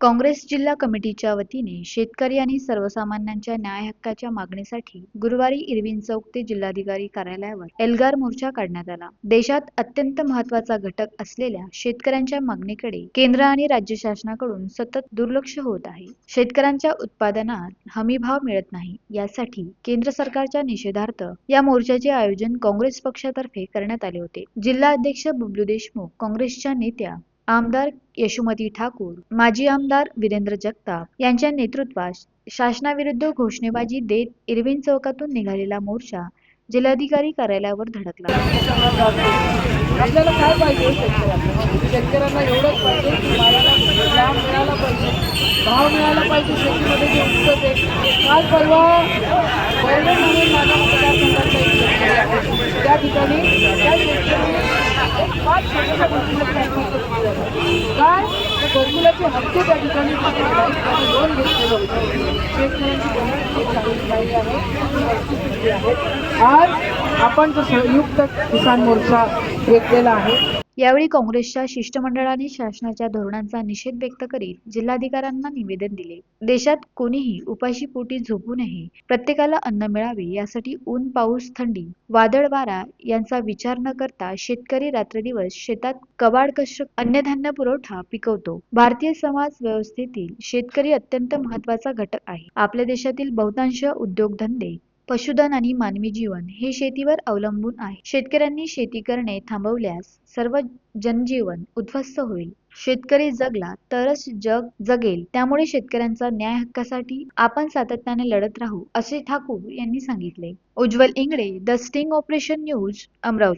काँग्रेस जिल्हा कमिटीच्या वतीने शेतकरी आणि सर्वसामान्यांच्या न्याय हक्काच्या मागणीसाठी गुरुवारी इरविन चौक ते जिल्हाधिकारी कार्यालयावर एल्गार मोर्चा काढण्यात आला. देशात अत्यंत महत्त्वाचा घटक असलेल्या शेतकऱ्यांच्या मागणीकडे केंद्र आणि राज्य शासनाकडून सतत दुर्लक्ष होत आहे. शेतकऱ्यांच्या उत्पादनात हमीभाव मिळत नाही. यासाठी केंद्र सरकारच्या निषेधार्थ या मोर्चाचे आयोजन काँग्रेस पक्षातर्फे करण्यात आले होते. जिल्हा अध्यक्ष बबलू देशमुख काँग्रेसच्या नेत्या आमदार यशोमती ठाकूर माजी आमदार वीरेंद्र जगताप यांच्या नेतृत्वात शासनाविरुद्ध घोषणेबाजी देत इरविन चौकातून निघालेला मोर्चा जिल्हाधिकारी कार्यालयावर धडकला. आपल्याला काय पाहिजे? शेतकऱ्यांना एवढंच पाहिजे की मालाला मिळाला पाहिजे भाव मिळाला पाहिजे शेतीमध्ये जे उत्पत आहे काल परवा? बर्डन म्हणून माझ्या मतदारसंघातला एक शेतकरी आहे. त्या ठिकाणी काय तर घरकुलाचे त्या ठिकाणी दोन लोन घेतलेलं होतं शेतकऱ्यांची आहे आहे आज आपण जो संयुक्त किसान मोर्चा घेतलेला आहे यावेळी काँग्रेसच्या शिष्टमंडळाने शासनाच्या धोरणांचा निषेध व्यक्त करीत जिल्हाधिकाऱ्यांना निवेदन दिले. देशात कोणीही उपाशी पोटी झोपू नये प्रत्येकाला अन्न मिळावे यासाठी ऊन पाऊस थंडी वादळ वारा यांचा विचार न करता शेतकरी रात्रदिवस शेतात कबाड कष्ट अन्नधान्य पुरवठा पिकवतो. भारतीय समाज व्यवस्थेतील शेतकरी अत्यंत महत्त्वाचा घटक आहे. आपल्या देशातील बहुतांश उद्योगधंदे पशुधन आणि मानवी जीवन हे शेतीवर अवलंबून आहे. शेतकऱ्यांनी शेती करणे थांबवल्यास सर्व जनजीवन उद्ध्वस्त होईल. शेतकरी जगला तरच जग जगेल. त्यामुळे शेतकऱ्यांचा न्याय हक्कासाठी आपण सातत्याने लढत राहू असे ठाकूर यांनी सांगितले. Ujjwal Ingle the sting operation news Amravati.